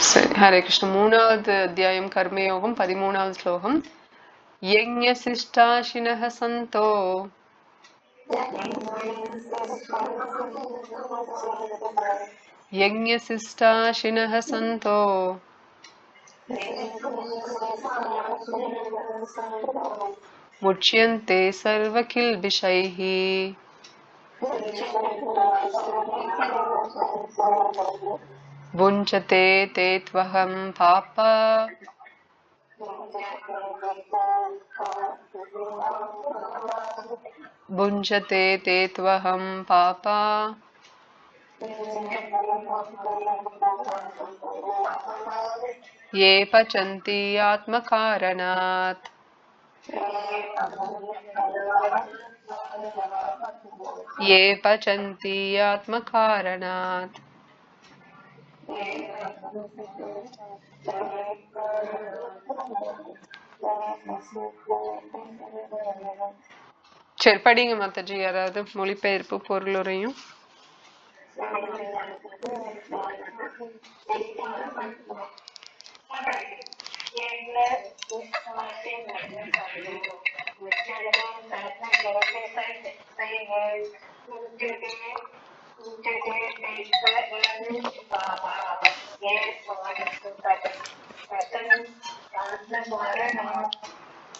சரி ஹரே கிருஷ்ண மூணாவது அத்தியாயம் கர்மயோகம் பதிமூணாவது ஸ்லோகம் யஜ்ய சிஷ்டாசினஹ சந்தோ யஜ்ய சிஷ்டாசினஹ சந்தோ முட்சியந்தே சர்வ கில்பிஷைஹி भुञ्जते ते त्वहं पाप। भुञ्जते ते त्वहं पापा। ये पचन्ति आत्मकारणात्। ये पचन्ति आत्मकारणात्। சரி படிங்க மாதாஜி யாராவது மொழிபெயர்ப்பு பொருளுரையும்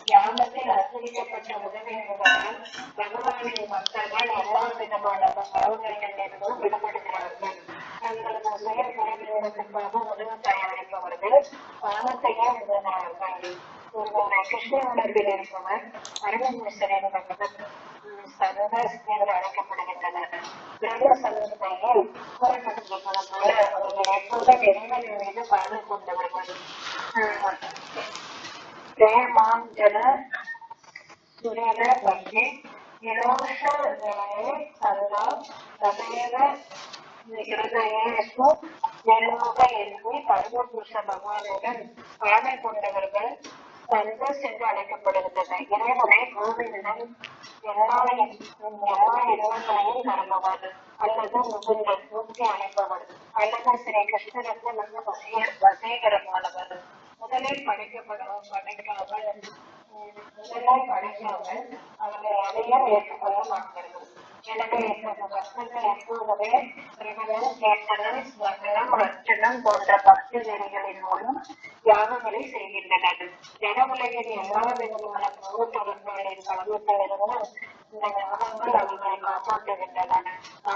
யாமத்தில் அர்ப்பணிக்கப்பட்ட உதவிகளுடன் பகவானின் மக்கள் எல்லா விதமான பாவங்களிலிருந்தும் விடுபடுகிறார்கள் தங்களது சுய குறைகளுக்காக உணவு தயாரிப்பவர்கள் பாவத்தையே உணர்கிறார்கள் ஒருவரை உணர்வில் இருப்பவர் அரவமிஸ்வரின் பகவத் என்று அழைக்கப்படுகின்றனர் பிரம்ம சமூகத்தையில் கூறப்பட்டிருப்பது போல அவர்கள் எப்போதும் மீது கொண்டவர்கள் பக்தி நிரோஷ நிலையை சர்வா ததேவ ஹிருதயேஷு நிர்மோக என்று பரமபுருஷ பகவானுடன் ஆணை கொண்டவர்கள் சர்வஸ் என்று அழைக்கப்படுகின்றன. இறைவனை கோவிலிடம் எல்லா எல்லா இறைவர்களையும் கரும்பவர் அல்லது முகுந்தன் முக்தி அளிப்பவர் அல்லது ஸ்ரீ கிருஷ்ணருக்கு நல்ல வசீ வசீகரமானவர் முதலில் படைக்கப்படும் படைக்காமல் முதலில் படைக்காமல் அவர்கள் எதையும் ஏற்றுக்கொள்ள மாட்டார்கள் எனவே இத்தகைய பக்தர்கள் எப்போதுமே பிரகடனம் கேட்டனம் ஸ்மரணம் அர்ச்சனம் போன்ற பக்தி நெறிகளின் மூலம் யாகங்களை செய்கின்றனர். ஜன எல்லா விதமான பிரபுத்தொடர்புகளின் கலவத்திலிருந்து இந்த யாகங்கள் அவர்களை காப்பாற்றுகின்றன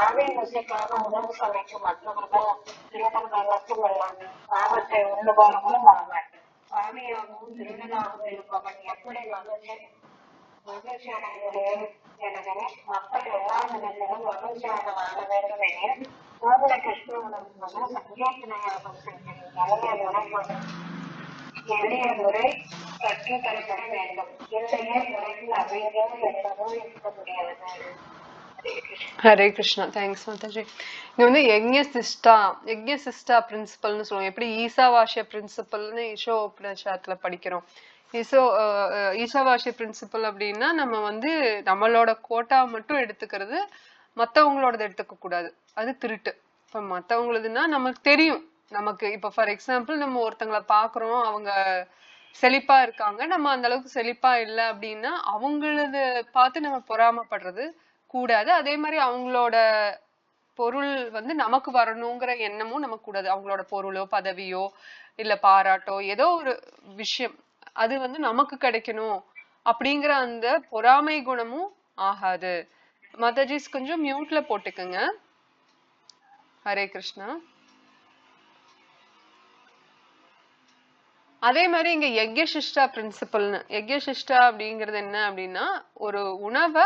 ஆவி ருசிக்காக உணவு சமைக்கும் மற்றவர்கள் திருடர்கள் மட்டுமல்ல ஆபத்தை உண்ணுபவர்களும் ஆவர். ஆவியாகவும் திருடனாகவும் இருப்பவன் எப்படி மகிழ்ச்சி எனவே மக்கள் எல்லா மகிழ்ச்சியாக வாழ வேண்டும் எனில் கோகுல கிருஷ்ண உணவு சங்கீர்த்தனையாகும் எளிய முறை எளிய முறை வேண்டும் முறையில் அமைதியாக என்பதோ இருக்க முடியாது ஹரே கிருஷ்ணா தேங்க்ஸ் மாதாஜி இங்க வந்து யஜ்ஞ சிஸ்டா யஜ்ஞ சிஸ்டா பிரின்சிபல்னு சொல்லுவோம் எப்படி ஈசா வாஷிய பிரின்சிபல்னு ஈஷோ உபநிஷத்துல படிக்கிறோம். ஈசோ அஹ், பிரின்சிபல் அப்படின்னா நம்ம வந்து நம்மளோட கோட்டா மட்டும் எடுத்துக்கிறது மற்றவங்களோடது எடுத்துக்க கூடாது. அது திருட்டு. இப்போ மற்றவங்களதுன்னா நமக்கு தெரியும். நமக்கு இப்போ ஃபார் எக்ஸாம்பிள் நம்ம ஒருத்தங்கள பார்க்குறோம் அவங்க செழிப்பா இருக்காங்க. நம்ம அந்த அளவுக்கு செழிப்பா இல்லை அப்படின்னா அவங்களது பார்த்து நம்ம பொறாமைப்படுறது கூடாது. அதே மாதிரி அவங்களோட பொருள் வந்து நமக்கு வரணுங்கிற எண்ணமும் நமக்கு கூடாது. அவங்களோட பொருளோ பதவியோ இல்ல பாராட்டோ ஏதோ ஒரு விஷயம். அது வந்து நமக்கு கிடைக்கணும் அப்படிங்கிற அந்த பொறாமை குணமும் ஆகாது. மாதாஜிஸ் கொஞ்சம் மியூட்ல போட்டுக்கோங்க. ஹரே கிருஷ்ணா. அதே மாதிரி இங்க யக்ஞசிஷ்டா பிரின்சிபல்னு யக்ஞசிஷ்டா அப்படிங்கிறது என்ன அப்படின்னா ஒரு உணவை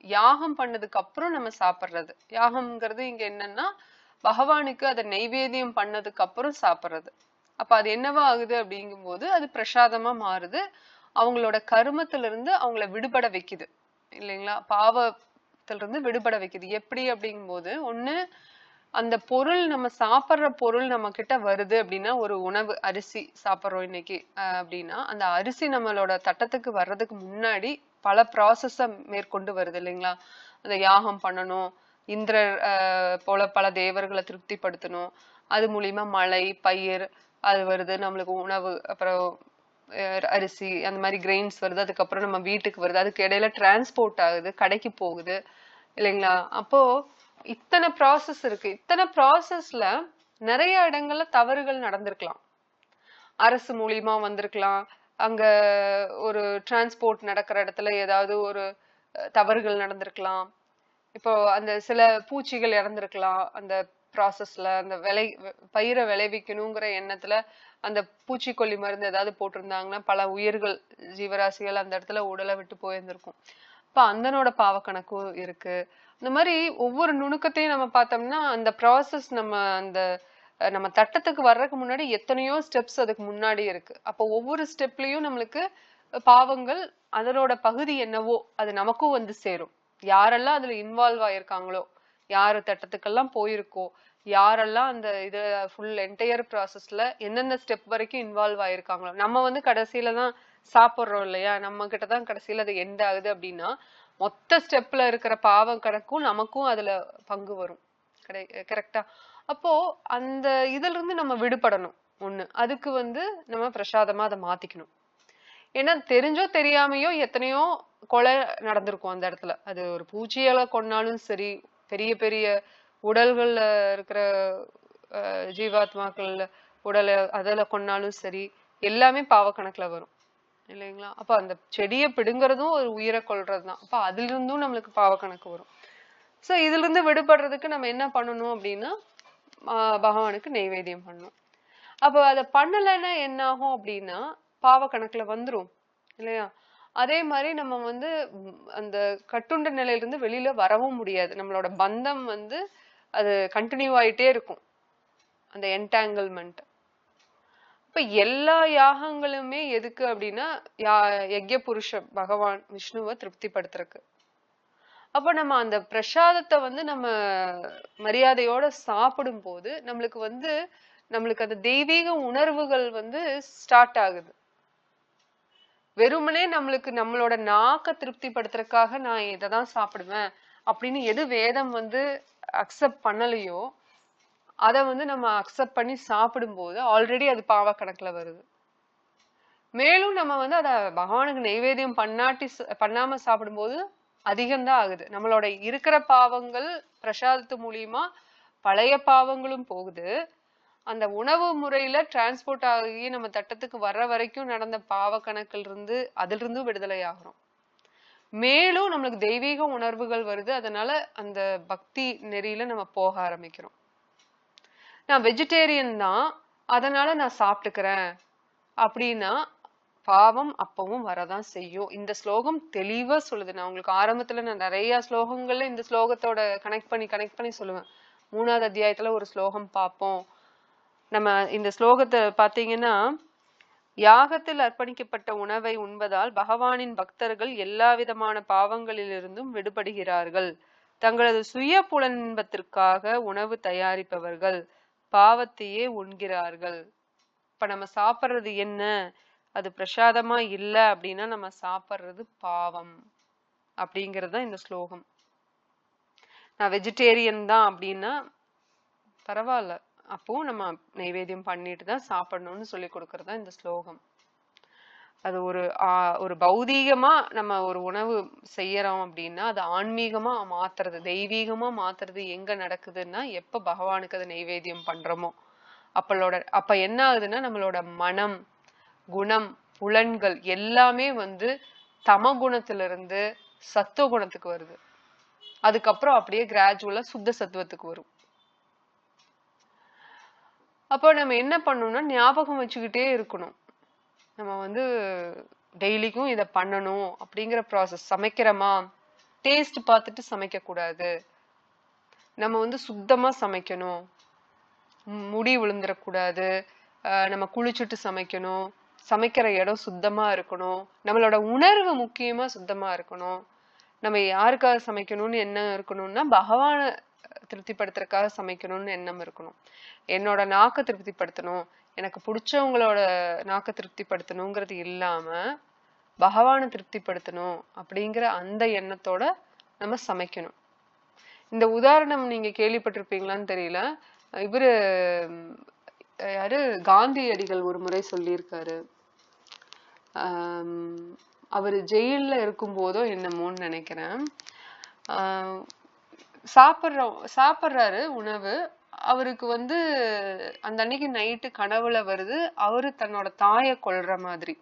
யாகம் பண்ணதுக்கு அப்புறம் நம்ம சாப்பிட்றது. யாகம்ங்கிறது இங்க என்னன்னா பகவானுக்கு அதை நெய்வேத்தியம் பண்ணதுக்கு அப்புறம் சாப்பிடுறது. அப்ப அது என்னவா ஆகுது அப்படிங்கும்போது அது பிரசாதமா மாறுது. அவங்களோட கருமத்துல இருந்து அவங்கள விடுபட வைக்குது. இல்லைங்களா? பாவத்திலிருந்து விடுபட வைக்குது. எப்படி அப்படிங்கும்போது ஒண்ணு அந்த பொருள் நம்ம சாப்பிடுற பொருள் நம்ம கிட்ட வருது அப்படின்னா ஒரு உணவு அரிசி சாப்பிடுறோம் இன்னைக்கு அப்படின்னா அந்த அரிசி நம்மளோட தட்டத்துக்கு வர்றதுக்கு முன்னாடி பல ப்ராசஸை மேற்கொண்டு வருது இல்லைங்களா? அந்த யாகம் பண்ணணும் இந்திரர் ஆஹ் போல பல தேவர்களை திருப்திப்படுத்தணும். அது மூலியமா மழை பயிர் அது வருது நம்மளுக்கு உணவு அப்புறம் அரிசி அந்த மாதிரி கிரெயின்ஸ் வருது அதுக்கப்புறம் நம்ம வீட்டுக்கு வருது அதுக்கு இடையில டிரான்ஸ்போர்ட் ஆகுது கடைக்கு போகுது இல்லைங்களா? அப்போ இத்தனை ப்ராசஸ் இருக்கு. இத்தனை ப்ராசஸ்ல நிறைய இடங்கள்ல தவறுகள் நடந்திருக்கலாம். அரசு மூலியமா வந்திருக்கலாம். அங்க ஒரு டிரான்ஸ்போர்ட் நடக்கிற இடத்துல ஏதாவது ஒரு தவறுகள் நடந்திருக்கலாம். இப்போ அந்த சில பூச்சிகள் இறந்திருக்கலாம். அந்த ப்ராசஸ்ல அந்த விளை பயிரை விளைவிக்கணுங்கிற எண்ணத்துல அந்த பூச்சிக்கொல்லி மருந்து ஏதாவது போட்டிருந்தாங்கன்னா பல உயிர்கள் ஜீவராசிகள் அந்த இடத்துல உடலை விட்டு போயிருந்திருக்கும். இப்போ அந்தனோட பாவக்கணக்கும் இருக்கு. இந்த மாதிரி ஒவ்வொரு நுணுக்கத்தையும் நம்ம பார்த்தோம்னா அந்த ப்ராசஸ் நம்ம அந்த நம்ம தட்டத்துக்கு வர்றதுக்கு முன்னாடி எத்தனையோ ஸ்டெப்ஸ் அதுக்கு முன்னாடி இருக்கு. அப்போ ஒவ்வொரு ஸ்டெப்லயும் நம்மளுக்கு பாவங்கள் அதனோட பகுதி என்னவோ அது நமக்கும் வந்து சேரும். யாரெல்லாம் அதுல இன்வால்வ் ஆயிருக்காங்களோ யாரு தட்டத்துக்கெல்லாம் போயிருக்கோ யாரெல்லாம் அந்த இது ஃபுல் என்டையர் ப்ராசஸ்ல எந்தெந்த ஸ்டெப் வரைக்கும் இன்வால்வ் ஆயிருக்காங்களோ நம்ம வந்து கடைசியில தான் சாப்பிட்றோம் இல்லையா? நம்ம கிட்ட தான் கடைசியில அது எண்ட் ஆகுது அப்படின்னா மொத்த ஸ்டெப்ல இருக்கிற பாவம் கணக்கும் நமக்கும் அதுல பங்கு வரும். கடை கரெக்டா அப்போ அந்த இதுல இருந்து நம்ம விடுபடணும் ஒண்ணு. அதுக்கு வந்து நம்ம பிரசாதமா அதை மாத்திக்கணும். ஏன்னா தெரிஞ்சோ தெரியாமையோ எத்தனையோ கொலை நடந்திருக்கும் அந்த இடத்துல. அது ஒரு பூச்சியால கொன்னாலும் சரி பெரிய பெரிய உடல்கள்ல இருக்கிற ஜீவாத்மாக்கள் உடலை அதில் கொன்னாலும் சரி எல்லாமே பாவக்கணக்கில் வரும். இல்லைங்களா? அப்போ அந்த செடியை பிடுங்கிறதும் ஒரு உயிரை கொல்றதுதான். தான் அதுல இருந்தும் நம்மளுக்கு பாவக்கணக்கு வரும். ஸோ இதுலிருந்து விடுபடுறதுக்கு நம்ம என்ன பண்ணணும் அப்படின்னா பகவானுக்கு நெய்வேத்தியம் பண்ணணும். அப்போ அதை பண்ணலைன்னா என்ன ஆகும் அப்படின்னா பாவக்கணக்கில் வந்துடும் இல்லையா? அதே மாதிரி நம்ம வந்து அந்த கட்டுண்ட நிலையிலிருந்து வெளியில வரவும் முடியாது. நம்மளோட பந்தம் வந்து அது கண்டினியூ ஆயிட்டே இருக்கும். அந்த என்டாங்கிள்மெண்ட் இப்ப எல்லா யாகங்களுமே எதுக்கு அப்படின்னா யா யக்ய புருஷ பகவான் விஷ்ணுவை திருப்திப்படுத்துறதுக்கு. அப்ப நம்ம அந்த பிரசாதத்தை வந்து நம்ம மரியாதையோட சாப்பிடும் போது நம்மளுக்கு வந்து நம்மளுக்கு அந்த தெய்வீக உணர்வுகள் வந்து ஸ்டார்ட் ஆகுது. வெறுமனே நம்மளுக்கு நம்மளோட நாக்க திருப்திப்படுத்துறதுக்காக நான் இதை தான் சாப்பிடுவேன் அப்படின்னு எது வேதம் வந்து அக்செப்ட் பண்ணலையோ அதை வந்து நம்ம அக்செப்ட் பண்ணி சாப்பிடும்போது ஆல்ரெடி அது பாவ கணக்கில் வருது. மேலும் நம்ம வந்து அதை பகவானுக்கு நைவேத்தியம் பண்ணாட்டி ச- பண்ணாம சாப்பிடும்போது அதிகம்தான் ஆகுது. நம்மளோட இருக்கிற பாவங்கள் பிரசாதத்து மூலியமா பழைய பாவங்களும் போகுது. அந்த உணவு முறையில டிரான்ஸ்போர்ட் ஆகி நம்ம தட்டத்துக்கு வர்ற வரைக்கும் நடந்த பாவ கணக்கில் இருந்து அதிலிருந்து இருந்தும் விடுதலை ஆகிறோம். மேலும் நம்மளுக்கு தெய்வீக உணர்வுகள் வருது. அதனால அந்த பக்தி நெறியில நம்ம போக ஆரம்பிக்கிறோம். நான் வெஜிடேரியன் தான். அதனால நான் சாப்பிட்டுக்கிறேன். அப்படின்னா பாவம் அப்பவும் வரதான் செய்யும். இந்த ஸ்லோகம் தெளிவா சொல்லுது. நான் உங்களுக்கு ஆரம்பத்துல நான் நிறைய ஸ்லோகங்கள்ல இந்த ஸ்லோகத்தோட கனெக்ட் பண்ணி கனெக்ட் பண்ணி சொல்லுவேன். மூணாவது அத்தியாயத்துல ஒரு ஸ்லோகம் பார்ப்போம். நம்ம இந்த ஸ்லோகத்தை பார்த்தீங்கன்னா யாகத்தில் அர்ப்பணிக்கப்பட்ட உணவை உண்பதால் பகவானின் பக்தர்கள் எல்லா விதமான பாவங்களிலிருந்தும் விடுபடுகிறார்கள். தங்களது சுய புலன்பத்திற்காக உணவு தயாரிப்பவர்கள் பாவத்தையே உண்கிறார்கள். இப்ப நம்ம சாப்பிடுறது என்ன? அது பிரசாதமா இல்லை அப்படின்னா நம்ம சாப்பிட்றது பாவம் அப்படிங்கிறது தான் இந்த ஸ்லோகம். நான் வெஜிடேரியன் தான் அப்படின்னா பரவாயில்ல. அப்போ நம்ம நைவேத்தியம் பண்ணிட்டு தான் சாப்பிடணும்னு சொல்லி கொடுக்கறது தான் இந்த ஸ்லோகம். அது ஒரு ஒரு பௌதீகமா நம்ம ஒரு உணவு செய்யறோம் அப்படின்னா அது ஆன்மீகமா மாத்துறது தெய்வீகமா மாத்துறது எங்க நடக்குதுன்னா எப்ப பகவானுக்கு அதை நைவேத்தியம் பண்றோமோ. அப்பளோட அப்ப என்ன ஆகுதுன்னா நம்மளோட மனம் குணம் புலன்கள் எல்லாமே வந்து தம குணத்திலிருந்து சத்துவ குணத்துக்கு வருது. அதுக்கப்புறம் அப்படியே கிராஜுவலா சுத்த சத்துவத்துக்கு வரும். அப்போ நம்ம என்ன பண்ணணும்னா ஞாபகம் வச்சுக்கிட்டே இருக்கணும். நம்ம வந்து டெய்லிக்கும் இதை பண்ணணும் அப்படிங்கிற ப்ராசஸ் சமைக்கிறோமா? டேஸ்ட் பார்த்துட்டு சமைக்கக்கூடாது. நம்ம வந்து சுத்தமாக சமைக்கணும். முடி விழுந்துடக்கூடாது நம்ம குளிச்சுட்டு சமைக்கணும். சமைக்கிற இடம் சுத்தமாக இருக்கணும். நம்மளோட உணர்வு முக்கியமாக சுத்தமாக இருக்கணும். நம்ம யாருக்காக சமைக்கணும்னு என்ன இருக்கணும்னா பகவான திருப்திப்படுத்துறதுக்காக சமைக்கணும்னு எண்ணம் இருக்கணும். என்னோட நாக்க திருப்திப்படுத்தணும் எனக்கு பிடிச்சவங்களோட நாக்க திருப்திப்படுத்தணுங்கிறது இல்லாம பகவானை திருப்திப்படுத்தணும் அப்படிங்கிற அந்த எண்ணத்தோட நம்ம சமைக்கணும். இந்த உதாரணம் நீங்க கேள்விப்பட்டிருப்பீங்களான்னு தெரியல. இவரு ம், யாரு? காந்தியடிகள் ஒரு முறை சொல்லியிருக்காரு. அவர் ஜெயிலில் இருக்கும்போதோ என்னமோன்னு நினைக்கிறேன். சாப்பிட்ற சாப்பிட்றாரு உணவு. அவருக்கு வந்து அந்த அன்னைக்கு நைட்டு கனவுல வருது. அவரு தன்னோட தாயை கொல்ற மாதிரி.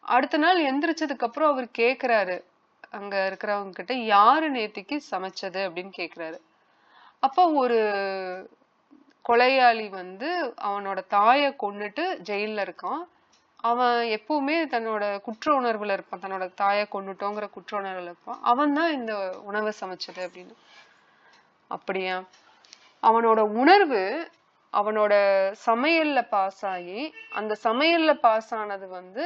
அடுத்த நாள் எந்திரிச்சதுக்கு அப்புறம் அவர் கேக்குறாரு. அங்க இருக்கிறவங்க கிட்ட யாரு நேத்திக்கு சமைச்சது? அப்படின்னு கேக்குறாரு. அப்போ ஒரு கொலையாளி வந்து அவனோட தாயை கொன்னுட்டு ஜெயில இருக்கான். அவன் எப்பவுமே தன்னோட குற்ற உணர்வுல இருப்பான். தன்னோட தாயை கொன்னுட்டோங்கிற குற்ற உணர்வுல இருப்பான். அவன் தான் இந்த உணவை சமைச்சது அப்படின்னு. அப்படியா? அவனோட உணர்வு அவனோட சமையல்ல பாஸ் ஆகி அந்த சமையல்ல பாஸ் ஆனது வந்து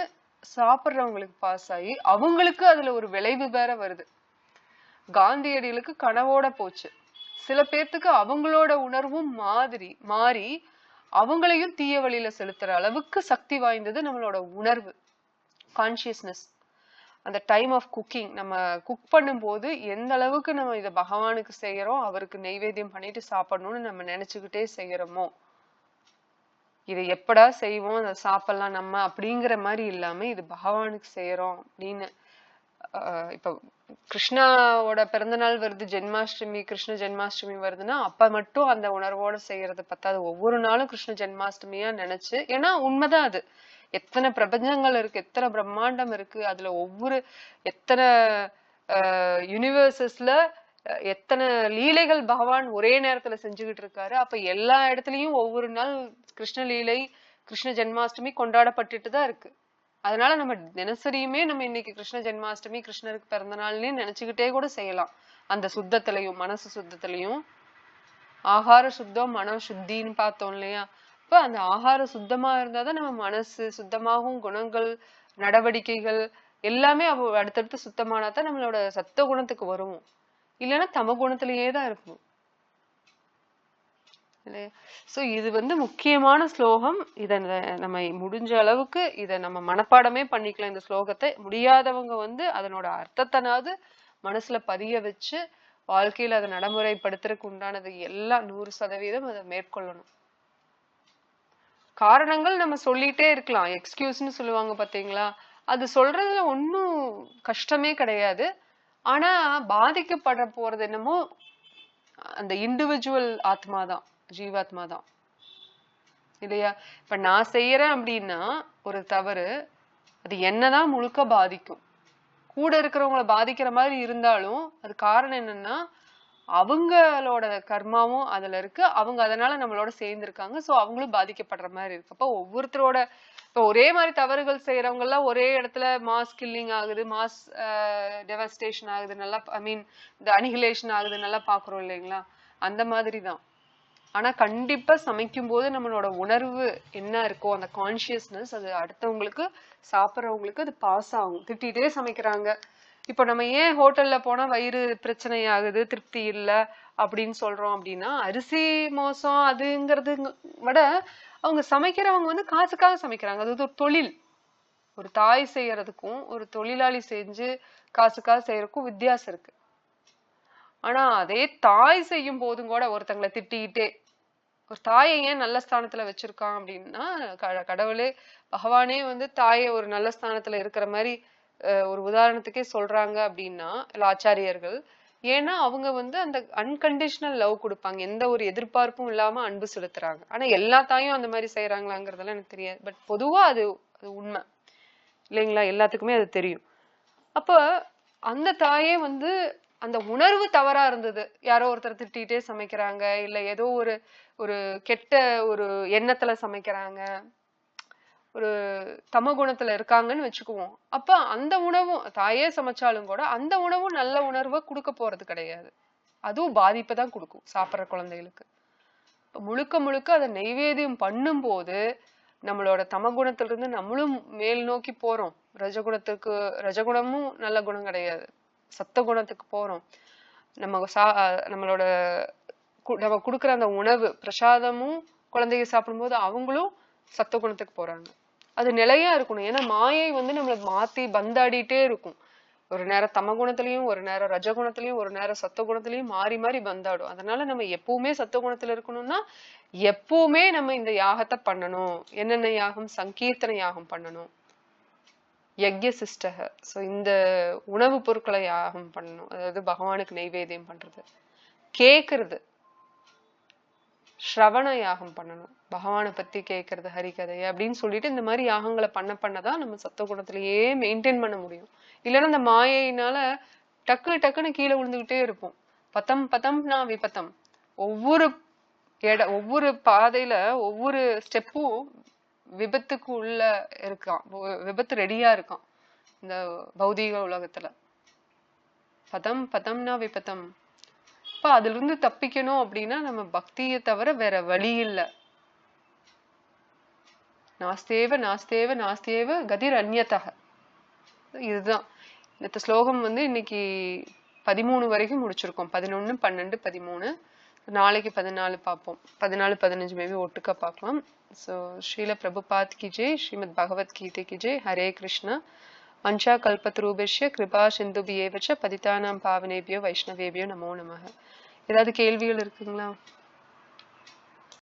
சாப்பிட்றவங்களுக்கு பாஸ் ஆகி அவங்களுக்கு அதுல ஒரு விளைவு வேற வருது. காந்தியடிகளுக்கு கனவோட போச்சு. சில பேர்த்துக்கு அவங்களோட உணர்வும் மாதிரி மாறி அவங்களையும் தீய வழியில செலுத்துற அளவுக்கு சக்தி வாய்ந்தது நம்மளோட உணர்வு கான்சியஸ்னஸ் அந்த டைம் ஆஃப் குக்கிங் நம்ம குக் பண்ணும்போது எந்த அளவுக்கு நம்ம இதை பகவானுக்கு செய்யறோம் அவருக்கு நெய்வேத்தியம் பண்ணிட்டு சாப்பிடணும்னு நம்ம நினைச்சுக்கிட்டே செய்யறோமோ? இதை எப்படா செய்வோம் அதை சாப்பிடலாம் நம்ம அப்படிங்கிற மாதிரி இல்லாம இது பகவானுக்கு செய்யறோம் அப்படின்னு இப்போ கிருஷ்ணாவோட பிறந்தநாள் வருது ஜென்மாஷ்டமி கிருஷ்ண ஜென்மாஷ்டமி வருதுன்னா அப்ப மட்டும் அந்த உணர்வோட செய்யறது பத்தாது. ஒவ்வொரு நாளும் கிருஷ்ண ஜென்மாஷ்டமியா நினைச்சு ஏன்னா உண்மைதான் அது. எத்தனை பிரபஞ்சங்கள் இருக்கு எத்தனை பிரம்மாண்டம் இருக்கு அதுல ஒவ்வொரு எத்தனை யூனிவர்சஸ்ல எத்தனை லீலைகள் பகவான் ஒரே நேரத்துல செஞ்சுக்கிட்டு இருக்காரு. அப்ப எல்லா இடத்துலயும் ஒவ்வொரு நாள் கிருஷ்ண லீலை கிருஷ்ண ஜென்மாஷ்டமி கொண்டாடப்பட்டுட்டு தான் இருக்கு. அதனால நம்ம தினசரியுமே நம்ம இன்னைக்கு கிருஷ்ண ஜென்மாஷ்டமி கிருஷ்ணருக்கு பிறந்த நாள்னு நினைச்சுக்கிட்டே கூட செய்யலாம். அந்த சுத்தத்திலையும் மனசு சுத்தத்திலையும். ஆகார சுத்தம் மன சுத்தின்னு பார்த்தோம் இல்லையா? அப்ப அந்த ஆகார சுத்தமா இருந்தாதான் நம்ம மனசு சுத்தமாகும் குணங்கள் நடவடிக்கைகள் எல்லாமே அவ அடுத்தடுத்து சுத்தமானாதான் நம்மளோட சத்த குணத்துக்கு வருவோம். இல்லைன்னா தம குணத்திலேயே தான் இருக்கும் ஸோ இது வந்து முக்கியமான ஸ்லோகம். இதை நம்ம முடிஞ்ச அளவுக்கு இதை நம்ம மனப்பாடமே பண்ணிக்கலாம். இந்த ஸ்லோகத்தை முடியாதவங்க வந்து அதனோட அர்த்தத்தினாவது மனசுல பதிய வச்சு வாழ்க்கையில அதை நடைமுறைப்படுத்துறதுக்கு உண்டானது எல்லாம் நூறு சதவீதம் அதை மேற்கொள்ளணும். காரணங்கள் நம்ம சொல்லிட்டே இருக்கலாம். எக்ஸ்கியூஸ்னு சொல்லுவாங்க பாத்தீங்களா? அது சொல்றதுல ஒன்றும் கஷ்டமே கிடையாது. ஆனா பாதிக்கப்பட போறது என்னமோ அந்த இண்டிவிஜுவல் ஆத்மா தான் ஜீவாத்மா தான். இல்லையா? இப்ப நான் செய்யறேன் அப்படின்னா ஒரு தவறு அது என்னதான் முழுக்க பாதிக்கும். கூட இருக்கிறவங்கள பாதிக்கிற மாதிரி இருந்தாலும் அது காரணம் என்னன்னா அவங்களோட கர்மாவும் அதுல இருக்கு. அவங்க அதனால நம்மளோட சேர்ந்துருக்காங்க. ஸோ சோ அவங்களும் பாதிக்கப்படுற மாதிரி இருக்கு. அப்போ ஒவ்வொருத்தரோட இப்போ ஒரே மாதிரி தவறுகள் செய்யறவங்க எல்லாம் ஒரே இடத்துல மாஸ் கில்லிங் ஆகுது மாஸ் டெவஸ்டேஷன் ஆகுது நல்லா ஐ மீன் இந்த அனிகிலேஷன் ஆகுது நல்லா பாக்குறோம் இல்லைங்களா? அந்த மாதிரி தான். ஆனால் கண்டிப்பாக சமைக்கும் போது நம்மளோட உணர்வு என்ன இருக்கோ அந்த கான்சியஸ்னஸ் அது அடுத்தவங்களுக்கு சாப்பிட்றவங்களுக்கு அது பாஸ் ஆகும். திட்டிகிட்டே சமைக்கிறாங்க. இப்போ நம்ம ஏன் ஹோட்டலில் போனால் வயிறு பிரச்சனை ஆகுது திருப்தி இல்லை அப்படின்னு சொல்கிறோம் அப்படின்னா அரிசி மோசம் அதுங்கிறது விட அவங்க சமைக்கிறவங்க வந்து காசுக்காக சமைக்கிறாங்க. அது ஒரு தொழில். ஒரு தாய் செய்யறதுக்கும் ஒரு தொழிலாளி செஞ்சு காசுக்காக செய்யறதுக்கும் வித்தியாசம் இருக்குது ஆனா அதே தாய் செய்யும் போதும் கூட ஒருத்தங்களை திட்டிக்கிட்டே ஒரு தாயை ஏன் நல்ல ஸ்தானத்துல வச்சிருக்கான் அப்படின்னா க- கடவுளே பகவானே வந்து தாயை ஒரு நல்ல ஸ்தானத்துல இருக்கிற மாதிரி ஒரு உதாரணத்துக்கே சொல்றாங்க அப்படின்னா இல்ல ஆச்சாரியர்கள் ஏன்னா அவங்க வந்து அந்த அன்கண்டிஷனல் லவ் கொடுப்பாங்க. எந்த ஒரு எதிர்பார்ப்பும் இல்லாம அன்பு செலுத்துறாங்க. ஆனா எல்லா தாயும் அந்த மாதிரி செய்யறாங்களாங்கிறதெல்லாம் எனக்கு தெரியாது. பட் பொதுவா அது அது உண்மை. இல்லைங்களா? எல்லாத்துக்குமே அது தெரியும். அப்ப அந்த தாயே வந்து அந்த உணர்வு தவறா இருந்தது. யாரோ ஒருத்தர் திட்டிகிட்டே சமைக்கிறாங்க இல்ல ஏதோ ஒரு ஒரு கெட்ட ஒரு எண்ணத்துல சமைக்கிறாங்க. ஒரு தம குணத்துல இருக்காங்கன்னு வச்சுக்குவோம். அப்ப அந்த உணவும் தாயே சமைச்சாலும் கூட அந்த உணவும் நல்ல உணர்வை கொடுக்க போறது கிடையாது. அதுவும் பாதிப்பை தான் கொடுக்கும் சாப்பிட்ற குழந்தைகளுக்கு. முழுக்க முழுக்க அதை நெய்வேதியம் பண்ணும்போது நம்மளோட தமகுணத்திலிருந்து நம்மளும் மேல் நோக்கி போறோம். ரஜகுணத்துக்கு ரஜகுணமும் நல்ல குணம் கிடையாது. சத்த குணத்துக்கு போறோம். நம்ம சா நம்மளோட கு- நம்ம கொடுக்குற அந்த உணவு பிரசாதமும் குழந்தைங்க சாப்பிடும்போது அவங்களும் சத்த குணத்துக்கு போறாங்க. அது நிலையா இருக்கணும். ஏன்னா மாயை வந்து நம்மளை மாத்தி பந்தாடிட்டே இருக்கும். ஒரு நேரம் தம குணத்திலையும் ஒரு நேரம் ரஜ குணத்திலையும் ஒரு நேரம் சத்த குணத்திலையும் மாறி மாறி பந்தாடும். அதனால நம்ம எப்பவுமே சத்த குணத்துல இருக்கணும்னா எப்பவுமே நம்ம இந்த யாகத்தை பண்ணணும். என்னென்ன யாகம்? சங்கீர்த்தன யாகம் பண்ணணும். யக்ய சிஷ்டக. ஸோ இந்த உணவுப் பொருட்களை யாகம் பண்ணணும். அதாவது பகவானுக்கு நைவேத்தியம் பண்றது. கேக்குறது. ஸ்ரவண யாகம் பண்ணணும். பகவானை பத்தி கேட்கறது ஹரிகதை அப்படின்னு சொல்லிட்டு இந்த மாதிரி யாகங்களை பண்ண பண்ணதான் நம்ம சத்த குணத்திலேயே மெயின்டைன் பண்ண முடியும். இல்லைன்னா இந்த மாயையினால டக்கு டக்குன்னு கீழே விழுந்துகிட்டே இருப்போம். பத்தம் பத்தம் நான் விபத்தம் ஒவ்வொரு இட ஒவ்வொரு பாதையில ஒவ்வொரு ஸ்டெப்பும் விபத்துக்கு உள்ள இருக்கான். விபத்து ரெடியா இருக்கான். இந்த பௌதீக உலகத்துல. பதம் பதம்னா விபத்தம். இப்ப அதுல இருந்து தப்பிக்கணும் அப்படின்னா நம்ம பக்தியை தவிர வேற வழி இல்ல. நாஸ்தேவ நாஸ்தேவ நாஸ்தேவ கதிர் அந்யதக இதுதான். இந்த ஸ்லோகம் வந்து இன்னைக்கு பதிமூணு வரைக்கும் முடிச்சிருக்கோம். பதினொன்னு பன்னெண்டு பதிமூணு. நாளைக்கு பதினாலு பார்ப்போம் பதினாலு பதினஞ்சு மேபி ஒட்டுக்கா பார்க்கலாம் ஸோ ஸ்ரீல பிரபுபாத் கி ஜெய் ஸ்ரீமத் பகவத் கீதை கி ஜெய் ஹரே கிருஷ்ணா. வஞ்சா கல்பத்ரூபிஷ்ய கிருபா சிந்துபியேவச்ச பதிதானாம் பாவனேபியோ வைஷ்ணவேபியோ நமோ நமக. ஏதாவது கேள்விகள் இருக்குங்களா?